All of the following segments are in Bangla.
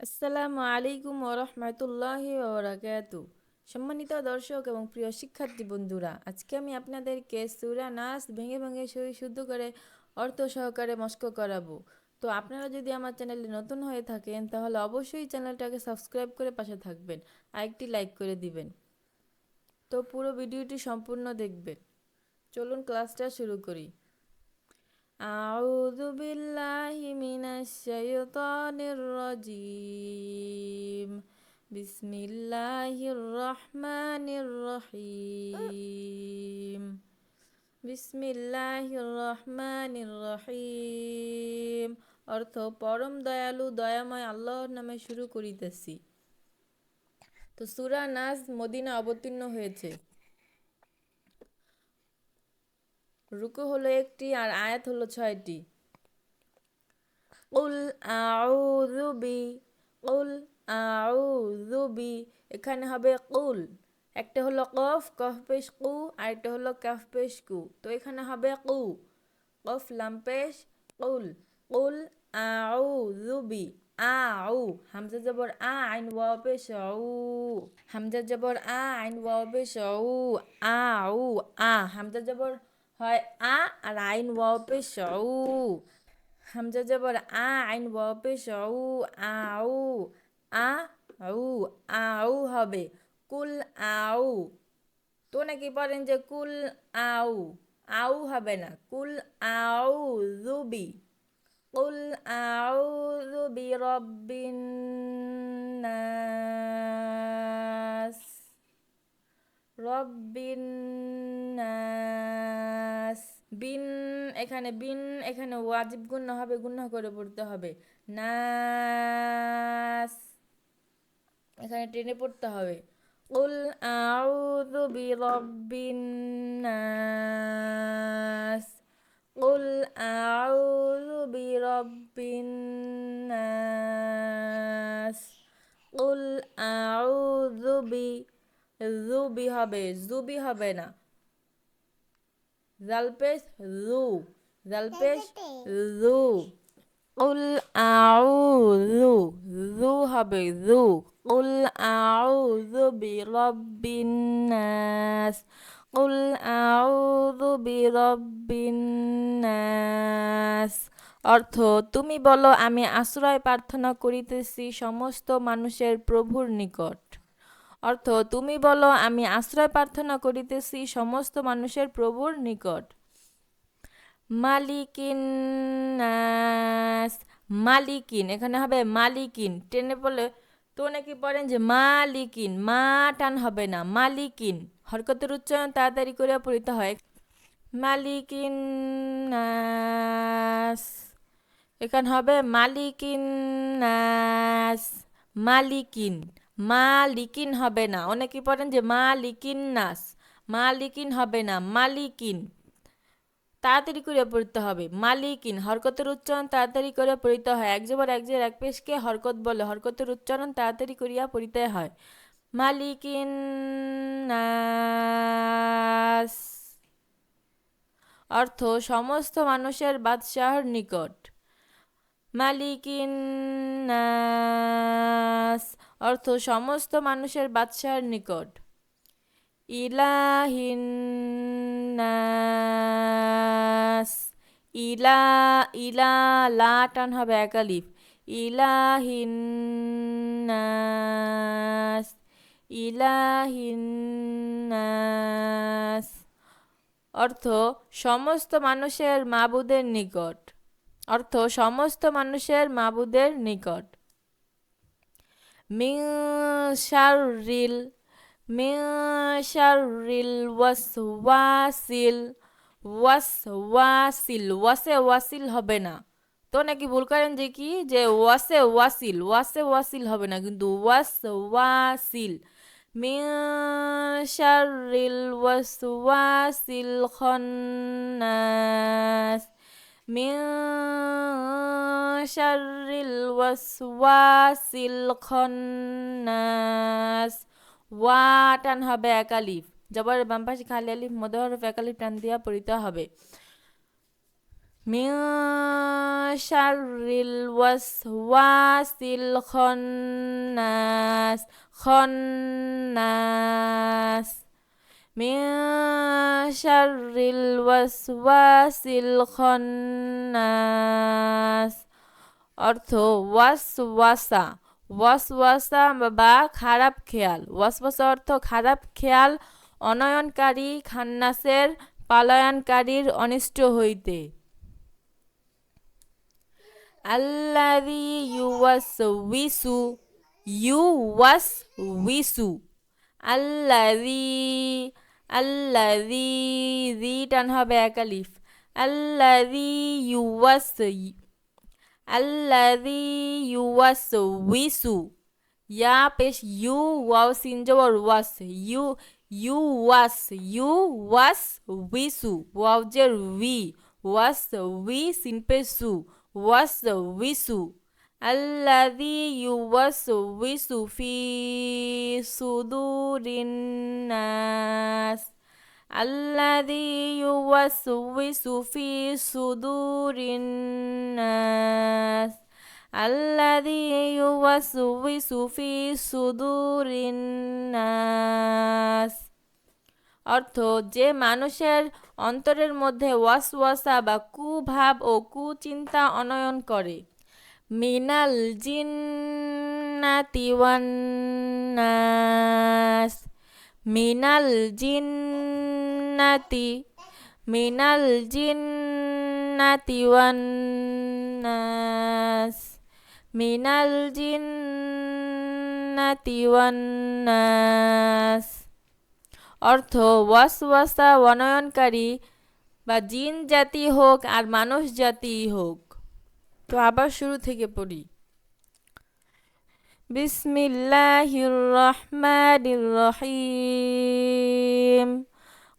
আসসালামু আলাইকুম ওরহমতুল্লাহি ওবরাকাতু। সম্মানিত দর্শক এবং প্রিয় শিক্ষার্থী বন্ধুরা, আজকে আমি আপনাদেরকে সুরা নাস ভেঙে ভেঙে সই শুদ্ধ করে অর্থ সহকারে মস্ক করাবো। তো আপনারা যদি আমার চ্যানেলে নতুন হয়ে থাকেন, তাহলে অবশ্যই চ্যানেলটাকে সাবস্ক্রাইব করে পাশে থাকবেন, আর একটি লাইক করে দিবেন। তো পুরো ভিডিওটি সম্পূর্ণ দেখবেন। চলুন ক্লাসটা শুরু করি। أعوذ بالله من الشيطان الرجيم بسم الله الرحمن الرحيم بسم الله الرحمن الرحيم অর্থ পরম দয়ালু দয়াময় আল্লাহর নামে শুরু করিতেছি তো সূরা নাস মদিনা অবতীর্ণ হয়েছে রুকু হলো একটি আর আয়াত হলো ছয়টি। উল আউযু বি, উল আউযু বি, এখানে হবে কুল। একটা হলো কফ কফ পেশ কু, আর একটা হলো কাফ পেশ কু। তো এখানে হবে কু। কফ, লাম পেশ, কুল। কুল আউযু আউ হামজা জবর আ, আইন ওয়াও পেশ আউ হামজা জবর আ, আইন ওয়াও পেশ আউ আউ আ। হামজা জবর হয় আ আর আইন ওয়াও পেশ আউ হামজা জবর আ আইন ওয়াও পেশ আউ আউ আ আউ আউ হবে। কুল আউ তো নাকি পড়েন যে কুল আউ আউ হবে না। কুল আউ জুবি কুল আউ জুবি রব্বিন রব্বিন নাস। বিন এখানে বিন এখানে ওয়াজিব গুণ্য হবে গুণ্য করে পড়তে হবে। নাস। এখানে টেনে পড়তে হবে। বিরাব্বিন নাস। কুল আউযু বিরাব্বিন নাস কুল আউযু বি জুবি হবে, জুবি হবে না। জালপেশ জু জালপেশ জু কুল আউযু জু হবে জু কুল আউযু বিরাব্বিন নাস। কুল আউযু বিরাব্বিন নাস। অর্থ, তুমি বলো, আমি আশ্রয় প্রার্থনা করিতেছি সমস্ত মানুষের প্রভুর নিকট। অর্থ, তুমি বলো, আমি আশ্রয় প্রার্থনা করিতেছি সমস্ত মানুষের প্রভুর নিকট। মালিকিন মালিকিন, এখানে হবে মালিকিন। টেনে বলে, তো নাকি পড়েন যে মালিকিন, মা টান হবে না, মালিকিন। হরকতের উচ্চারণ তাড়াতাড়ি করে পড়িতে হয়। মালিকিন এখানে হবে মালিকিন মালিকিন। মালিকিন হবে না। অনেকে পড়েন যে মালিকিন নাস মালিকিন হবে না, মালিকিন। তাড়াতাড়ি করে পড়তে হবে। মালিকিন, হরকতের উচ্চারণ তাড়াতাড়ি করে পড়িতে হয়। এক জবর এক জের এক পেশকে হরকত বলে। হরকতের উচ্চারণ তাড়াতাড়ি করিয়া পড়িতে হয়। মালিকিন নাস অর্থ সমস্ত মানুষের বাদশাহর নিকট। মালিকিন নাস অর্থ সমস্ত মানুষের বাদশাহর নিকট। ইলাহিন নাস ইলা ইলা, লা টান হবে একালিফ ইলাহিন নাস ইলাহিন অর্থ সমস্ত মানুষের মাবুদের নিকট। অর্থ সমস্ত মানুষের মাবুদের নিকট। মিন শাররিল মিন শাররিল ওয়াসওয়াসিল ওয়াসওয়াসিল ওয়াসে ওয়াসিল হবে না। তো নাকি ভুল করেন যে কি? যে ওয়াসে ওয়াসিল ওয়াসে ওয়াসিল হবে না, কিন্তু ওয়াস ওয়াসিল মিন শাররিল ওয়াসওয়াসিল খন্নাস। মিন শাররিল ওয়াসওয়াসিল খন্নাস। ওয়া টান হবে একালিফ জবর বাম পাশে খালি আলিফ মধ্যে হরফ একালিফ টান দিয়া পড়িতে হবে। মিন শাররিল ওয়াসওয়াসিল খন্নাস। খন্নাস। মিন শাররিল ওয়াসওয়াসিল খন্নাস অর্থ ওয়াসওয়াসা ওয়াসওয়াসা বা খারাপ খেয়াল ওয়াসওয়াসা অর্থ খারাপ খেয়াল অনয়নকারী খান্নাসের পালায়নকারীর অনিষ্ট হইতে আল্লাদি ইউওয়াস উইসু ইউ ওয়াস উইসু আল্লাদি আল্লাদি রি টান হবে একালিফ আল্লাদি ইউওয়াস আল্লাদি ইউওয়াস উইসু ইয়া পেশ ইউ ওয়াও সিন জবর ওয়াস ইউ ইউ ওয়াস ইউ ওয়াস উইসু ওয়াও জের উই ওয়াস উই সিন পেশু ওয়াস উইসু الذي يوسوس في صدور الناس الذي يوسوس في صدور الناس الذي يوسوس في صدور الناس অর্থ যে মানুষের অন্তরের মধ্যে ওয়াসওয়াসা বা কুভাব ও কুচিন্তা অনয়ন করে মিনাল জিন্নাতি ওয়ান্নাস মিনাল জিন্নাতি মিনাল জিন্নাতি ওয়ান্নাস মিনাল জিন্নাতি ওয়ান্নাস অর্থ ওয়াসওয়াসা অনয়নকারী বা জিন জাতি হোক আর মানুষ জাতি হোক। তো আবার শুরু থেকে পড়ি। বিসমিল্লাহির রহমানির রহিম।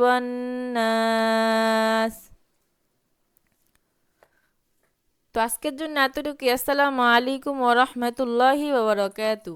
والناس তো আজকের জন্য এতটুকু আসসালামু আলাইকুম ওরহমতুল্লাহি ওবরাকাতু